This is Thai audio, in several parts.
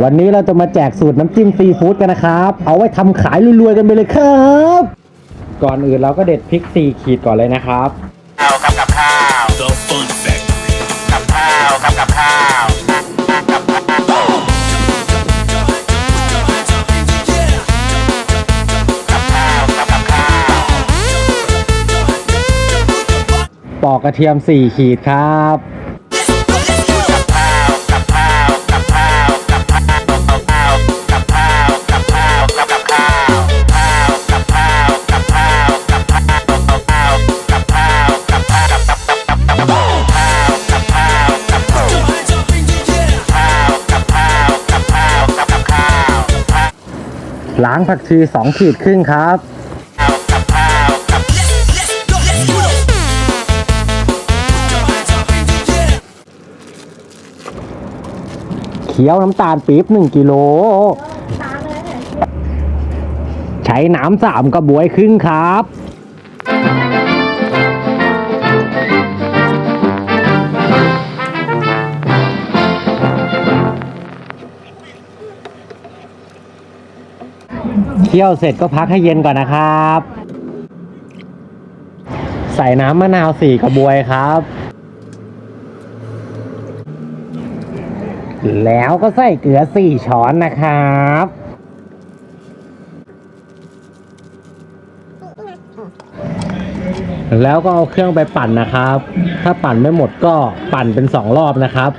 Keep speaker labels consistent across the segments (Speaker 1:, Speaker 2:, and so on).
Speaker 1: วันนี้เราจะมาแจกสูตรน้ำจิ้มซีฟู้ดกันนะครับ เอาไว้ทำขายรวยๆกันไปเลยครับ ก่อนอื่นเราก็เด็ดพริกสี่ขีดก่อนเลยนะครับ
Speaker 2: ข้าวครับกับข้าว
Speaker 3: The Fun Factory.
Speaker 2: กับข้าวครับกับข้าวกับข้าวกับข้าวครับกับข้าว
Speaker 1: ปอกกระเทียมสี่ขีดครับ
Speaker 2: กับ
Speaker 1: ล้างผักชีสองขีดครึ่งครับ เคี่ยวน้ำตาลปี๊บหนึ่งกิโล ใช้น้ำสามกระบวยครึ่งครับ เคี่ยวเสร็จก็พักให้เย็นก่อนนะครับ ใส่น้ำมะนาวสี่กระบวยครับ แล้วก็ใส่เกลือสี่ช้อนนะครับแล้วก็เอาเครื่องไปปั่นนะครับ ถ้าปั่นไม่หมดก็ปั่นเป็นสองรอบนะครับ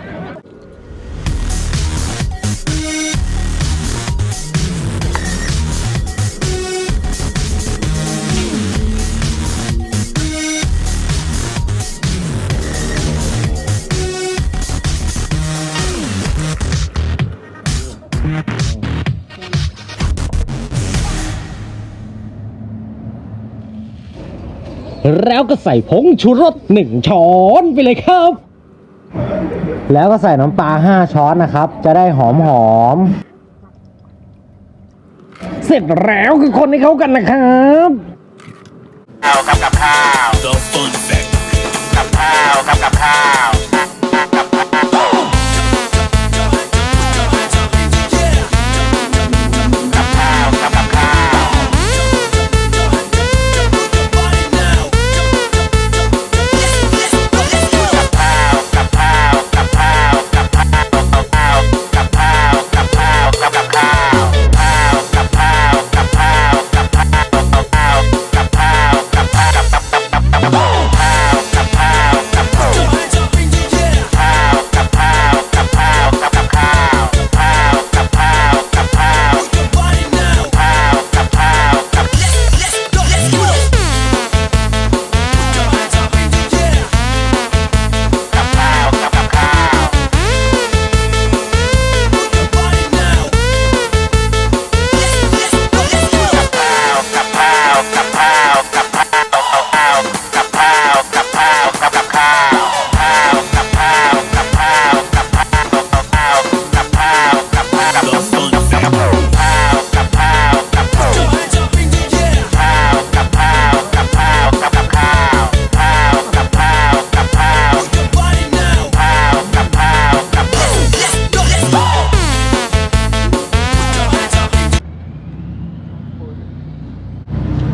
Speaker 1: แล้วก็ใส่ผงชูรสหนึ่งช้อนไปเลยครับ แล้วก็ใส่น้ำปลาห้าช้อนนะครับ จะได้หอมหอมๆเสร็จแล้วคือคนให้เข้ากันนะครับ
Speaker 2: ข้าวกับกับข้าว
Speaker 3: The Fun Factory.
Speaker 2: กับข้าวกับกับข้าว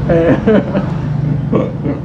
Speaker 1: えー